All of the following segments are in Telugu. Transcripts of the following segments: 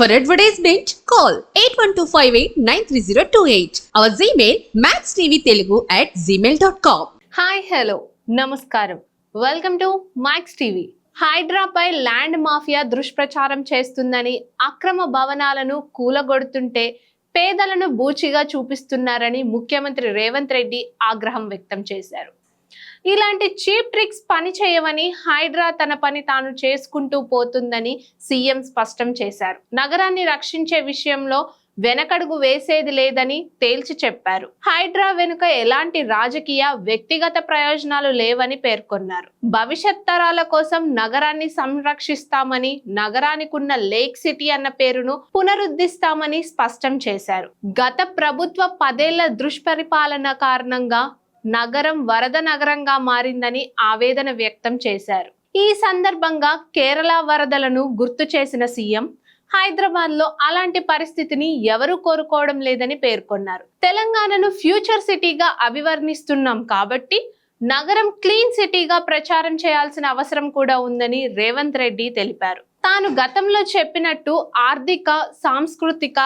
For advertisement, call 8125893028. Our Gmail, maxtvtelugu at gmail.com. Hi hello నమస్కారం వెల్కమ్ టు మ్యాక్స్ టీవీ హైడ్రాపై ల్యాండ్ మాఫియా దుష్ప్రచారం చేస్తుందని అక్రమ భవనాలను కూలగొడుతుంటే పేదలను బూచిగా చూపిస్తున్నారని ముఖ్యమంత్రి రేవంత్ రెడ్డి ఆగ్రహం వ్యక్తం చేశారు ఇలాంటి చీప్ ట్రిక్స్ పని చేయవని హైడ్రా తన పని తాను చేసుకుంటూ పోతుందని సీఎం స్పష్టం చేశారు. నగరాన్ని రక్షించే విషయంలో వెనకడుగు వేసేది లేదని తేల్చి చెప్పారు. హైడ్రా వెనుక ఎలాంటి రాజకీయ వ్యక్తిగత ప్రయోజనాలు లేవని పేర్కొన్నారు. భవిష్యత్ తరాల కోసం నగరాన్ని సంరక్షిస్తామని నగరానికున్న లేక్ సిటీ అన్న పేరును పునరుద్ధరిస్తామని స్పష్టం చేశారు. గత ప్రభుత్వ పదేళ్ళ దుష్పరిపాలన కారణంగా నగరం వరద నగరంగా మారిందని ఆవేదన వ్యక్తం చేశారు. ఈ సందర్భంగా కేరళ వరదలను గుర్తు చేసిన సీఎం హైదరాబాద్లో అలాంటి పరిస్థితిని ఎవరు కోరుకోవడం లేదని పేర్కొన్నారు. తెలంగాణను ఫ్యూచర్ సిటీగా అభివర్ణిస్తున్నాం కాబట్టి నగరం క్లీన్ సిటీగా ప్రచారం చేయాల్సిన అవసరం కూడా ఉందని రేవంత్ రెడ్డి తెలిపారు. తాను గతంలో చెప్పినట్టు ఆర్థిక సాంస్కృతిక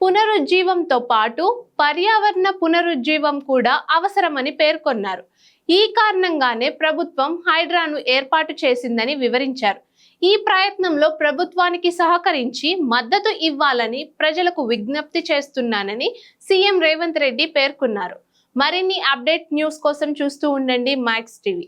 పునరుజ్జీవంతో పాటు పర్యావరణ పునరుజ్జీవం కూడా అవసరమని పేర్కొన్నారు. ఈ కారణంగానే ప్రభుత్వం హైడ్రాను ఏర్పాటు చేసిందని వివరించారు. ఈ ప్రయత్నంలో ప్రభుత్వానికి సహకరించి మద్దతు ఇవ్వాలని ప్రజలకు విజ్ఞప్తి చేస్తున్నానని సీఎం రేవంత్ రెడ్డి పేర్కొన్నారు. మరిన్ని అప్డేట్ న్యూస్ కోసం చూస్తూ ఉండండి మ్యాక్స్ టీవీ.